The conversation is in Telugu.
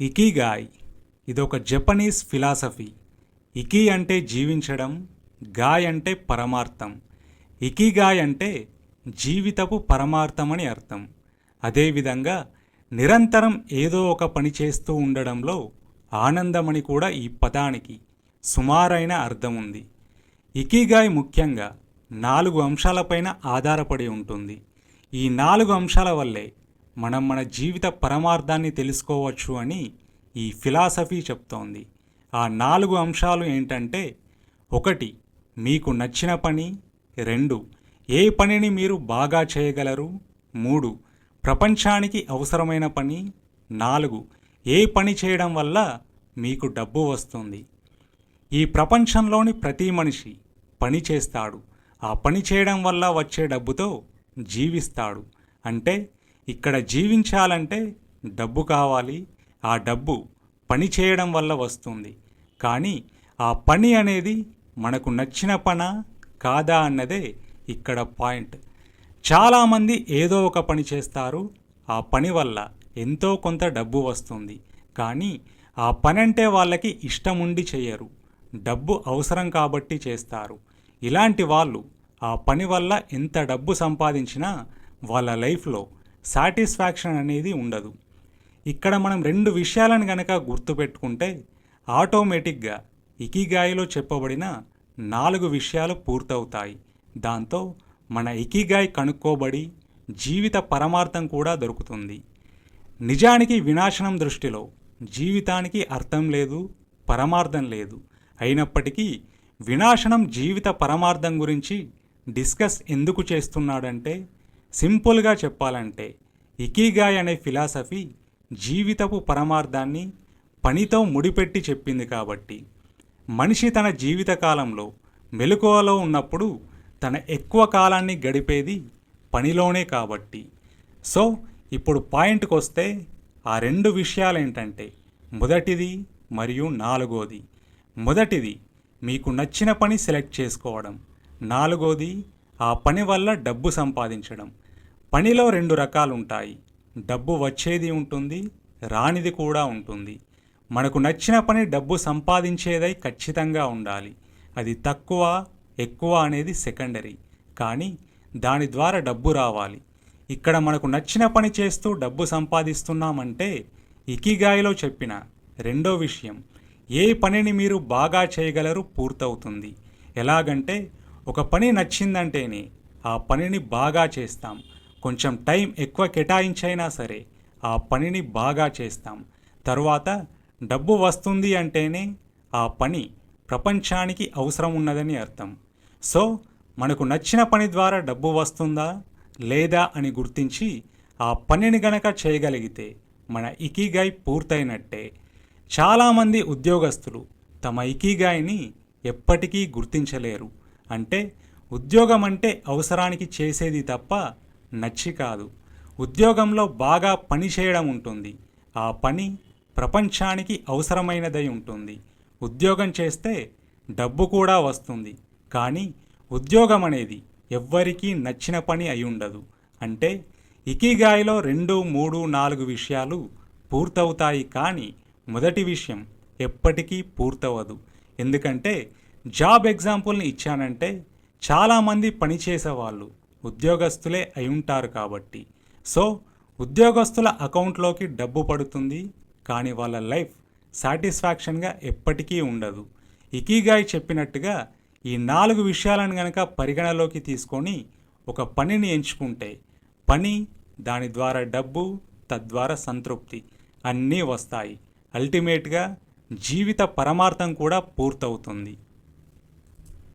ఇకీగాయ్. ఇదొక జపనీస్ ఫిలాసఫీ. ఇకీ అంటే జీవించడం గాయ్ అంటే పరమార్థం. ఇకీగాయ్ అంటే జీవితపు పరమార్థమని అర్థం. అదేవిధంగా నిరంతరం ఏదో ఒక పని చేస్తూ ఉండడంలో ఆనందమని కూడా ఈ పదానికి సుమారైన అర్థం ఉంది ఇకీగాయ్ ముఖ్యంగా నాలుగు అంశాలపైన ఆధారపడి ఉంటుంది. ఈ నాలుగు అంశాల వల్లే మనం మన జీవిత పరమార్థాన్ని తెలుసుకోవచ్చు అని ఈ ఫిలాసఫీ చెప్తోంది. ఆ నాలుగు అంశాలు ఏంటంటే ఒకటి మీకు నచ్చిన పని రెండు ఏ పనిని మీరు బాగా చేయగలరు మూడు ప్రపంచానికి అవసరమైన పని నాలుగు ఏ పని చేయడం వల్ల మీకు డబ్బు వస్తుంది. ఈ ప్రపంచంలోని ప్రతి మనిషి పని చేస్తాడు. ఆ పని చేయడం వల్ల వచ్చే డబ్బుతో జీవిస్తాడు. అంటే ఇక్కడ జీవించాలంటే డబ్బు కావాలి. ఆ డబ్బు పని చేయడం వల్ల వస్తుంది. కానీ ఆ పని అనేది మనకు నచ్చిన పనా? కాదా అన్నదే ఇక్కడ పాయింట్. చాలామంది ఏదో ఒక పని చేస్తారు. ఆ పని వల్ల ఎంతో కొంత డబ్బు వస్తుంది. కానీ ఆ పని అంటే వాళ్ళకి ఇష్టం ఉండి చేయరు. డబ్బు అవసరం కాబట్టి చేస్తారు. ఇలాంటి వాళ్ళు ఆ పని వల్ల ఎంత డబ్బు సంపాదించినా వాళ్ళ లైఫ్లో సాటిస్ఫాక్షన్ అనేది ఉండదు. ఇక్కడ మనం రెండు విషయాలను గనక గుర్తుపెట్టుకుంటే ఆటోమేటిక్గా ఇకిగాయిలో చెప్పబడిన నాలుగు విషయాలు పూర్తవుతాయి. దాంతో మన ఇకిగాయ్ కనుక్కోబడి జీవిత పరమార్థం కూడా దొరుకుతుంది. నిజానికి వినాశనం దృష్టిలో జీవితానికి అర్థం లేదు పరమార్థం లేదు. అయినప్పటికీ వినాశనం జీవిత పరమార్థం గురించి డిస్కస్ ఎందుకు చేస్తున్నాడంటే సింపుల్గా చెప్పాలంటే ఇకీగాయ్ అనే ఫిలాసఫీ జీవితపు పరమార్థాన్ని పనితో ముడిపెట్టి చెప్పింది కాబట్టి. మనిషి తన జీవితకాలంలో మెలకువలో ఉన్నప్పుడు తన ఎక్కువ కాలాన్ని గడిపేది పనిలోనే కాబట్టి. సో ఇప్పుడు పాయింట్కి వస్తే ఆ రెండు విషయాలు ఏంటంటే మొదటిది మరియు నాలుగోది. మొదటిది మీకు నచ్చిన పని సెలెక్ట్ చేసుకోవడం. నాలుగోది ఆ పని వల్ల డబ్బు సంపాదించడం. పనిలో రెండు రకాలు ఉంటాయి డబ్బు వచ్చేది ఉంటుంది రానిది కూడా ఉంటుంది. మనకు నచ్చిన పని డబ్బు సంపాదించేదై ఖచ్చితంగా ఉండాలి. అది తక్కువ ఎక్కువ అనేది సెకండరీ. కానీ దాని ద్వారా డబ్బు రావాలి. ఇక్కడ మనకు నచ్చిన పని చేస్తూ డబ్బు సంపాదిస్తున్నామంటే ఇకిగాయిలో చెప్పిన రెండో విషయం ఏ పనిని మీరు బాగా చేయగలరు పూర్తవుతుంది. ఎలాగంటే ఒక పని నచ్చిందంటేనే ఆ పనిని బాగా చేస్తాం. కొంచెం టైం ఎక్కువ కేటాయించైనా సరే ఆ పనిని బాగా చేస్తాం. తరువాత డబ్బు వస్తుంది అంటేనే ఆ పని ప్రపంచానికి అవసరం ఉన్నదని అర్థం. సో మనకు నచ్చిన పని ద్వారా డబ్బు వస్తుందా లేదా అని గుర్తించి ఆ పనిని గనక చేయగలిగితే మన ఇకిగాయ్ పూర్తయినట్టే. చాలామంది ఉద్యోగస్తులు తమ ఇకిగాయ్ని ఎప్పటికీ గుర్తించలేరు. అంటే ఉద్యోగం అంటే అవసరానికి చేసేది తప్ప నచ్చి కాదు. ఉద్యోగంలో బాగా పని చేయడం ఉంటుంది. ఆ పని ప్రపంచానికి అవసరమైనదై ఉంటుంది. ఉద్యోగం చేస్తే డబ్బు కూడా వస్తుంది. కానీ ఉద్యోగం అనేది ఎవ్వరికీ నచ్చిన పని అయి ఉండదు. అంటే ఇకిగాయలో రెండు మూడు నాలుగు విషయాలు పూర్తవుతాయి కానీ మొదటి విషయం ఎప్పటికీ పూర్తవదు. ఎందుకంటే జాబ్ ఎగ్జాంపుల్ని ఇచ్చానంటే చాలామంది పనిచేసేవాళ్ళు ఉద్యోగస్తులే అయి ఉంటారు కాబట్టి. సో ఉద్యోగస్తుల అకౌంట్లోకి డబ్బు పడుతుంది కానీ వాళ్ళ లైఫ్ సాటిస్ఫాక్షన్గా ఎప్పటికీ ఉండదు. ఇకీగాయ్ చెప్పినట్టుగా ఈ నాలుగు విషయాలను గనక పరిగణలోకి తీసుకొని ఒక పనిని ఎంచుకుంటే పని దాని ద్వారా డబ్బు తద్వారా సంతృప్తి అన్నీ వస్తాయి. అల్టిమేట్గా జీవిత పరమార్థం కూడా పూర్తవుతుంది.